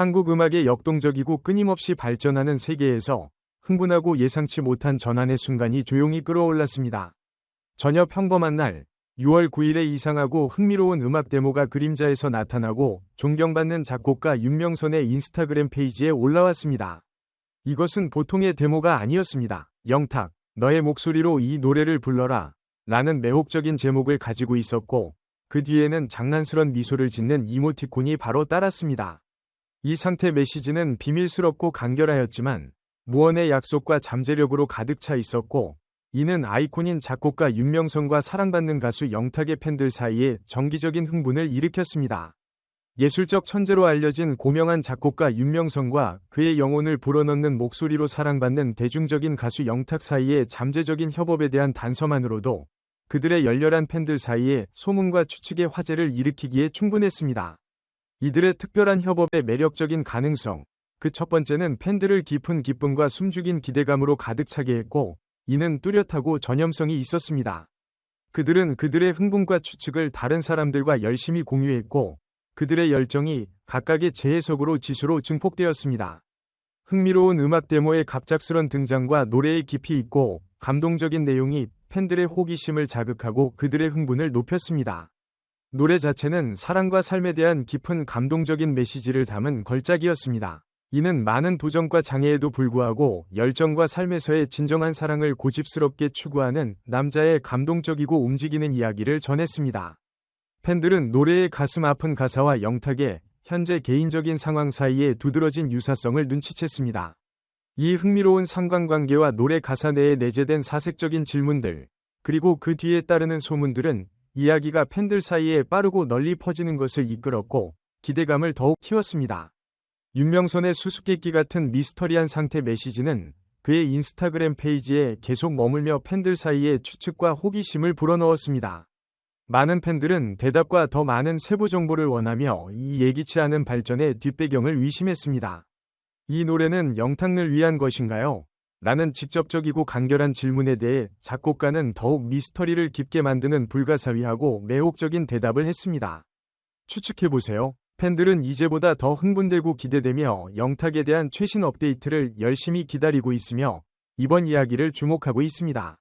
한국 음악의 역동적이고 끊임없이 발전하는 세계에서 흥분하고 예상치 못한 전환의 순간이 조용히 끌어올랐습니다. 전혀 평범한 날, 6월 9일에 이상하고 흥미로운 음악 데모가 그림자에서 나타나고 존경받는 작곡가 윤명선의 인스타그램 페이지에 올라왔습니다. 이것은 보통의 데모가 아니었습니다. 영탁, 너의 목소리로 이 노래를 불러라. 라는 매혹적인 제목을 가지고 있었고, 그 뒤에는 장난스런 미소를 짓는 이모티콘이 바로 따랐습니다. 이 상태 메시지는 비밀스럽고 간결하였지만, 무언의 약속과 잠재력으로 가득 차 있었고, 이는 아이콘인 작곡가 윤명선과 사랑받는 가수 영탁의 팬들 사이에 정기적인 흥분을 일으켰습니다. 예술적 천재로 알려진 고명한 작곡가 윤명선과 그의 영혼을 불어넣는 목소리로 사랑받는 대중적인 가수 영탁 사이의 잠재적인 협업에 대한 단서만으로도 그들의 열렬한 팬들 사이에 소문과 추측의 화제를 일으키기에 충분했습니다. 이들의 특별한 협업의 매력적인 가능성, 그 첫 번째는 팬들을 깊은 기쁨과 숨죽인 기대감으로 가득 차게 했고, 이는 뚜렷하고 전염성이 있었습니다. 그들은 그들의 흥분과 추측을 다른 사람들과 열심히 공유했고, 그들의 열정이 각각의 재해석으로 지수로 증폭되었습니다. 흥미로운 음악 데모의 갑작스런 등장과 노래의 깊이 있고 감동적인 내용이 팬들의 호기심을 자극하고 그들의 흥분을 높였습니다. 노래 자체는 사랑과 삶에 대한 깊은 감동적인 메시지를 담은 걸작이었습니다. 이는 많은 도전과 장애에도 불구하고 열정과 삶에서의 진정한 사랑을 고집스럽게 추구하는 남자의 감동적이고 움직이는 이야기를 전했습니다. 팬들은 노래의 가슴 아픈 가사와 영탁의 현재 개인적인 상황 사이에 두드러진 유사성을 눈치챘습니다. 이 흥미로운 상관관계와 노래 가사 내에 내재된 사색적인 질문들, 그리고 그 뒤에 따르는 소문들은 이야기가 팬들 사이에 빠르고 널리 퍼지는 것을 이끌었고 기대감을 더욱 키웠습니다. 윤명선의 수수께끼 같은 미스터리한 상태 메시지는 그의 인스타그램 페이지에 계속 머물며 팬들 사이에 추측과 호기심을 불어넣었습니다. 많은 팬들은 대답과 더 많은 세부 정보를 원하며 이 예기치 않은 발전의 뒷배경을 의심했습니다. 이 노래는 영탁을 위한 것인가요? 라는 직접적이고 간결한 질문에 대해 작곡가는 더욱 미스터리를 깊게 만드는 불가사의하고 매혹적인 대답을 했습니다. 추측해보세요. 팬들은 이제보다 더 흥분되고 기대되며 영탁에 대한 최신 업데이트를 열심히 기다리고 있으며 이번 이야기를 주목하고 있습니다.